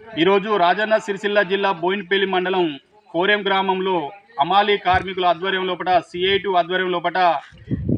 ఈరోజు రాజన్న సిరిసిల్ల జిల్లా బోయిన్పల్లి మండలం కోరెం గ్రామంలో అమాలి కార్మికుల ఆధ్వర్యం లోపల సిఐటి ఆధ్వర్యం లోపల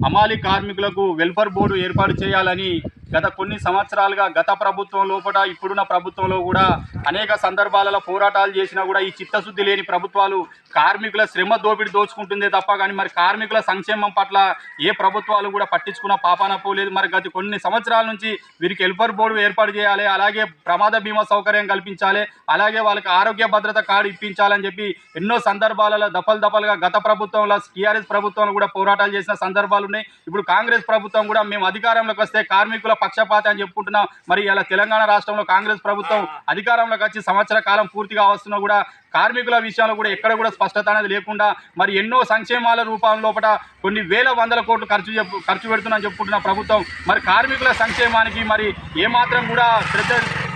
అమాలి కార్మికులకు వెల్ఫేర్ బోర్డు ఏర్పాటు చేయాలని గత కొన్ని సంవత్సరాలుగా గత ప్రభుత్వం లోపల ఇప్పుడున్న ప్రభుత్వంలో కూడా అనేక సందర్భాలలో పోరాటాలు చేసినా కూడా ఈ చిత్తశుద్ధి లేని ప్రభుత్వాలు కార్మికుల శ్రమ దోపిడి దోచుకుంటుందే తప్ప కానీ మరి కార్మికుల సంక్షేమం పట్ల ఏ ప్రభుత్వాలు కూడా పట్టించుకున్న పాపాన పోలేదు. మరి గత కొన్ని సంవత్సరాల నుంచి వీరికి హెల్పర్ బోర్డు ఏర్పాటు చేయాలి. అలాగే ప్రమాద బీమా సౌకర్యం కల్పించాలి. అలాగే వాళ్ళకి ఆరోగ్య భద్రత కార్డు ఇప్పించాలని చెప్పి ఎన్నో సందర్భాలలో దఫలు దఫలుగా గత ప్రభుత్వంలో టీఆర్ఎస్ ప్రభుత్వంలో కూడా పోరాటాలు చేసిన సందర్భాలు ఉన్నాయి. ఇప్పుడు కాంగ్రెస్ ప్రభుత్వం కూడా మేము అధికారంలోకి వస్తే కార్మికుల పక్షపాత అని చెప్పుకుంటున్నాం. మరి ఇలా తెలంగాణ రాష్ట్రంలో కాంగ్రెస్ ప్రభుత్వం అధికారంలోకి వచ్చి సంవత్సర కాలం పూర్తిగా వస్తున్నా కూడా కార్మికుల విషయంలో కూడా ఎక్కడ కూడా స్పష్టత అనేది లేకుండా మరి ఎన్నో సంక్షేమాల రూపం లోపల కొన్ని వేల వందల కోట్లు ఖర్చు చెప్పు ఖర్చు పెడుతుందని చెప్పుకుంటున్న ప్రభుత్వం. మరి కార్మికుల సంక్షేమానికి మరి ఏమాత్రం కూడా శ్రద్ధ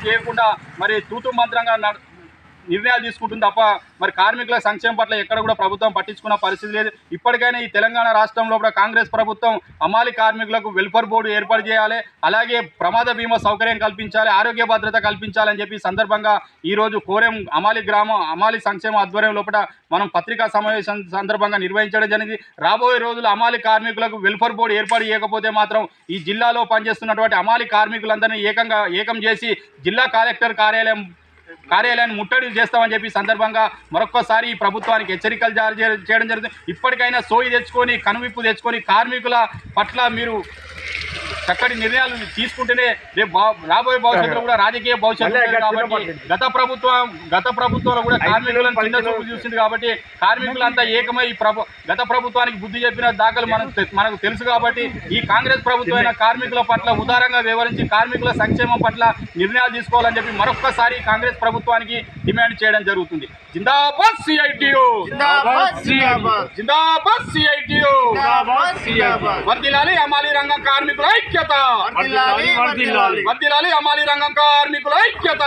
చేయకుండా మరి తూతు మంత్రంగా నిర్ణయాలు తీసుకుంటుంది తప్ప మరి కార్మికుల సంక్షేమం పట్ల ఎక్కడ కూడా ప్రభుత్వం పట్టించుకున్న పరిస్థితి లేదు. ఇప్పటికైనా ఈ తెలంగాణ రాష్ట్రంలో కూడా కాంగ్రెస్ ప్రభుత్వం అమాలి కార్మికులకు వెల్ఫేర్ బోర్డు ఏర్పాటు చేయాలి. అలాగే ప్రమాద బీమా సౌకర్యం కల్పించాలి ఆరోగ్య భద్రత కల్పించాలని చెప్పి సందర్భంగా ఈరోజు కోరెం అమాలి గ్రామం అమాలి సంక్షేమ ఆధ్వర్యం లోపల మనం పత్రికా సమావేశం సందర్భంగా నిర్వహించడం జరిగింది. రాబోయే రోజులు అమాలి కార్మికులకు వెల్ఫేర్ బోర్డు ఏర్పాటు చేయకపోతే మాత్రం ఈ జిల్లాలో పనిచేస్తున్నటువంటి అమాలి కార్మికులందరినీ ఏకంగా ఏకం చేసి జిల్లా కలెక్టర్ కార్యాలయం కార్యాలయాన్ని ముట్టడి చేస్తామని చెప్పి సందర్భంగా మరొకసారి ఈ ప్రభుత్వానికి హెచ్చరికలు జారీ చేయడం జరుగుతుంది. ఇప్పటికైనా సోయి తెచ్చుకొని కనువిప్పు తెచ్చుకొని కార్మికుల పట్ల మీరు చక్కటి నిర్ణయాలు తీసుకుంటేనే రేపు రాబోయే భవిష్యత్తులో కూడా రాజకీయ భవిష్యత్తు కాబట్టి గత ప్రభుత్వం గత ప్రభుత్వంలో కూడా కార్మికులను చిన్న చూపు చూసింది కాబట్టి కార్మికులంతా ఏకమై ప్రభు గత ప్రభుత్వానికి బుద్ధి చెప్పిన దాఖలు మనకు తె- మనకు తెలుసు కాబట్టి ఈ కాంగ్రెస్ ప్రభుత్వం అయిన కార్మికుల పట్ల ఉదారంగా వ్యవహరించి కార్మికుల సంక్షేమం పట్ల నిర్ణయాలు తీసుకోవాలని చెప్పి మరొక్కసారి కాంగ్రెస్ ప్రభుత్వానికి డిమాండ్ చేయడం జరుగుతుంది. జిందాబాద్ సిఐటియు! జిందాబాద్ సిఐటియు! వర్దిలాలి అమాలి రంగం కార్మికుల ఐక్యత. వర్ధిల్లాలి వర్ధిల్లాలి వర్దిలాలి అమాలి రంగం కార్మికుల ఐక్యత.